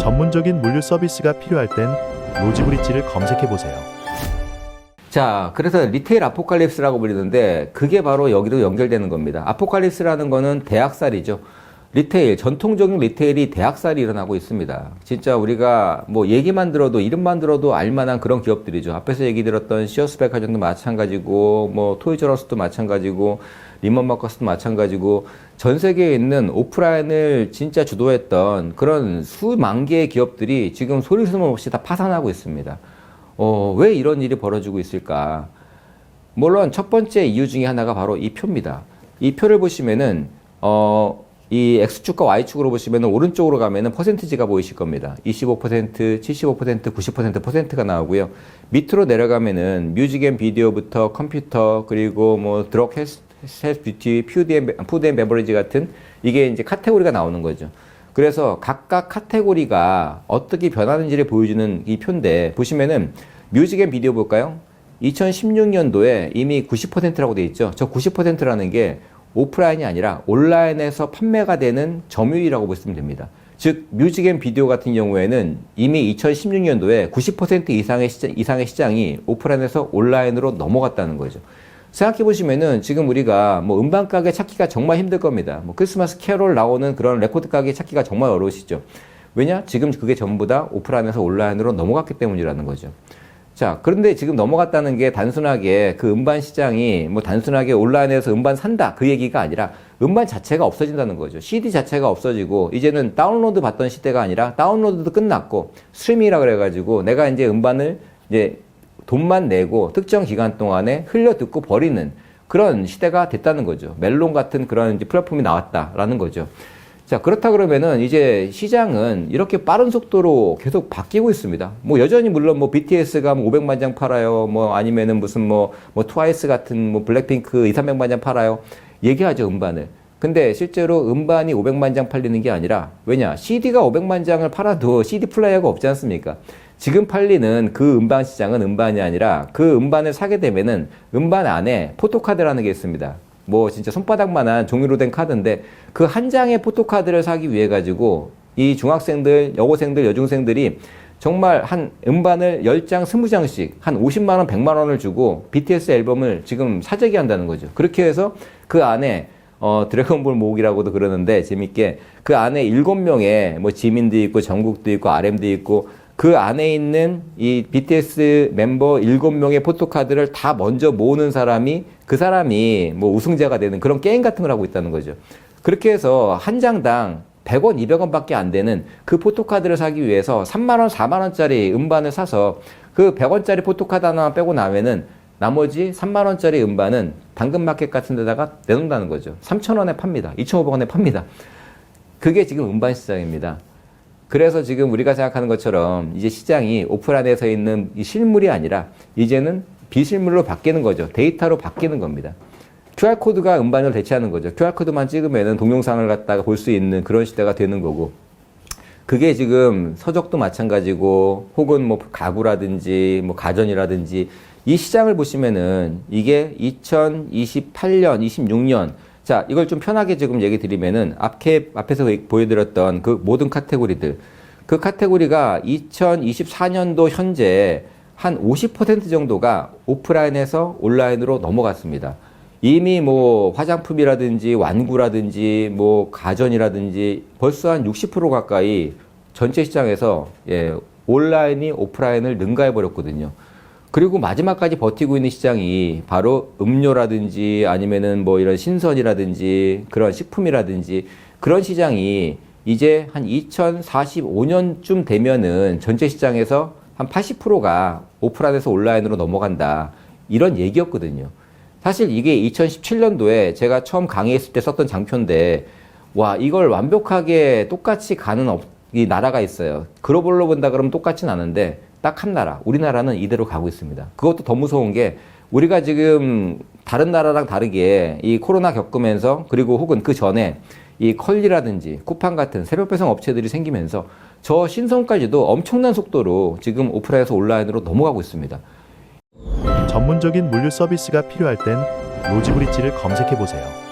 전문적인 물류 서비스가 필요할 땐 로지브리지를 검색해 보세요. 자, 그래서 리테일 아포칼립스라고 부르는데 그게 바로 여기도 연결되는 겁니다. 아포칼립스라는 거는 대학살이죠. 리테일, 전통적인 리테일이 대학살이 일어나고 있습니다. 진짜 우리가 뭐 얘기만 들어도, 이름만 들어도 알만한 그런 기업들이죠. 앞에서 얘기 들었던 시어스 백화점도 마찬가지고, 뭐 토이저러스도 마찬가지고, 리먼 마커스도 마찬가지고, 전 세계에 있는 오프라인을 진짜 주도했던 그런 수만 개의 기업들이 지금 소리 소문 없이 다 파산하고 있습니다. 어, 왜 이런 일이 벌어지고 있을까? 물론 첫 번째 이유 중에 하나가 바로 이 표입니다. 이 표를 보시면은 어, 이 X축과 Y축으로 보시면은 오른쪽으로 가면은 퍼센티지가 보이실 겁니다. 25%, 75%, 90% 퍼센트가 나오고요. 밑으로 내려가면은 뮤직 앤 비디오부터 컴퓨터 그리고 뭐 드럭 헬스, 헬스 뷰티, 푸드 앤, 푸드 앤 베버리지 같은 이게 이제 카테고리가 나오는 거죠. 그래서 각각 카테고리가 어떻게 변하는지를 보여주는 이 표인데 보시면은 뮤직 앤 비디오 볼까요? 2016년도에 이미 90%라고 돼 있죠. 저 90%라는 게 오프라인이 아니라 온라인에서 판매가 되는 점유율이라고 보시면 됩니다. 즉 뮤직 앤 비디오 같은 경우에는 이미 2016년도에 90% 이상의 시장, 이상의 시장이 오프라인에서 온라인으로 넘어갔다는 거죠. 생각해 보시면은 지금 우리가 뭐 음반 가게 찾기가 정말 힘들 겁니다. 뭐 크리스마스 캐롤 나오는 그런 레코드 가게 찾기가 정말 어려우시죠. 왜냐? 지금 그게 전부 다 오프라인에서 온라인으로 넘어갔기 때문이라는 거죠. 자, 그런데 지금 넘어갔다는 게 단순하게 그 음반 시장이 뭐 단순하게 온라인에서 음반 산다 그 얘기가 아니라 음반 자체가 없어진다는 거죠. CD 자체가 없어지고 이제는 다운로드 받던 시대가 아니라 다운로드도 끝났고 스트리밍이라 그래가지고 내가 이제 음반을 이제 돈만 내고 특정 기간 동안에 흘려 듣고 버리는 그런 시대가 됐다는 거죠. 멜론 같은 그런 이제 플랫폼이 나왔다라는 거죠. 자, 그렇다 그러면은 이제 시장은 이렇게 빠른 속도로 계속 바뀌고 있습니다. 뭐 여전히 물론 뭐 BTS가 뭐 500만 장 팔아요. 뭐 아니면은 무슨 뭐, 뭐 트와이스 같은 뭐 블랙핑크 2, 300만 장 팔아요. 얘기하죠, 음반을. 근데 실제로 음반이 500만 장 팔리는 게 아니라 왜냐? CD가 500만 장을 팔아도 CD 플레이어가 없지 않습니까? 지금 팔리는 그 음반 시장은 음반이 아니라 그 음반을 사게 되면은 음반 안에 포토카드라는 게 있습니다. 뭐 진짜 손바닥만한 종이로 된 카드인데 그 한 장의 포토카드를 사기 위해 가지고 이 중학생들, 여고생들, 여중생들이 정말 한 음반을 10장, 20장씩 한 50만 원, 100만 원을 주고 BTS 앨범을 지금 사재기 한다는 거죠. 그렇게 해서 그 안에 어, 드래곤볼 모으기라고도 그러는데 재밌게 그 안에 7명의 뭐 지민도 있고 정국도 있고 RM도 있고 그 안에 있는 이 BTS 멤버 7명의 포토카드를 다 먼저 모으는 사람이 그 사람이 뭐 우승자가 되는 그런 게임 같은 걸 하고 있다는 거죠. 그렇게 해서 한 장당 100원, 200원 밖에 안 되는 그 포토카드를 사기 위해서 3만원, 4만원짜리 음반을 사서 그 100원짜리 포토카드 하나 빼고 나면은 나머지 3만원짜리 음반은 당근마켓 같은 데다가 내놓는다는 거죠. 3천원에 팝니다. 2,500원에 팝니다. 그게 지금 음반 시장입니다. 그래서 지금 우리가 생각하는 것처럼 이제 시장이 오프라인에서 있는 이 실물이 아니라 이제는 비실물로 바뀌는 거죠. 데이터로 바뀌는 겁니다. QR코드가 음반을 대체하는 거죠. QR코드만 찍으면 동영상을 갖다가 볼 수 있는 그런 시대가 되는 거고. 그게 지금 서적도 마찬가지고 혹은 뭐 가구라든지 뭐 가전이라든지 이 시장을 보시면은 이게 2028년, 26년 자, 이걸 좀 편하게 지금 얘기 드리면은 앞에, 앞에서 보여드렸던 그 모든 카테고리들. 그 카테고리가 2024년도 현재 한 50% 정도가 오프라인에서 온라인으로 넘어갔습니다. 이미 뭐 화장품이라든지 완구라든지 뭐 가전이라든지 벌써 한 60% 가까이 전체 시장에서 예, 온라인이 오프라인을 능가해 버렸거든요. 그리고 마지막까지 버티고 있는 시장이 바로 음료라든지 아니면은 뭐 이런 신선이라든지 그런 식품이라든지 그런 시장이 이제 한 2045년쯤 되면은 전체 시장에서 한 80%가 오프라인에서 온라인으로 넘어간다. 이런 얘기였거든요. 사실 이게 2017년도에 제가 처음 강의했을 때 썼던 장표인데 와, 이걸 완벽하게 똑같이 가는 업, 이 나라가 있어요. 글로벌로 본다 그러면 똑같진 않은데 딱 한 나라, 우리나라는 이대로 가고 있습니다. 그것도 더 무서운 게 우리가 지금 다른 나라랑 다르게 이 코로나 겪으면서 그리고 혹은 그 전에 이 컬리라든지 쿠팡 같은 새벽 배송 업체들이 생기면서 저 신성까지도 엄청난 속도로 지금 오프라인에서 온라인으로 넘어가고 있습니다. 전문적인 물류 서비스가 필요할 땐 로지브리지를 검색해 보세요.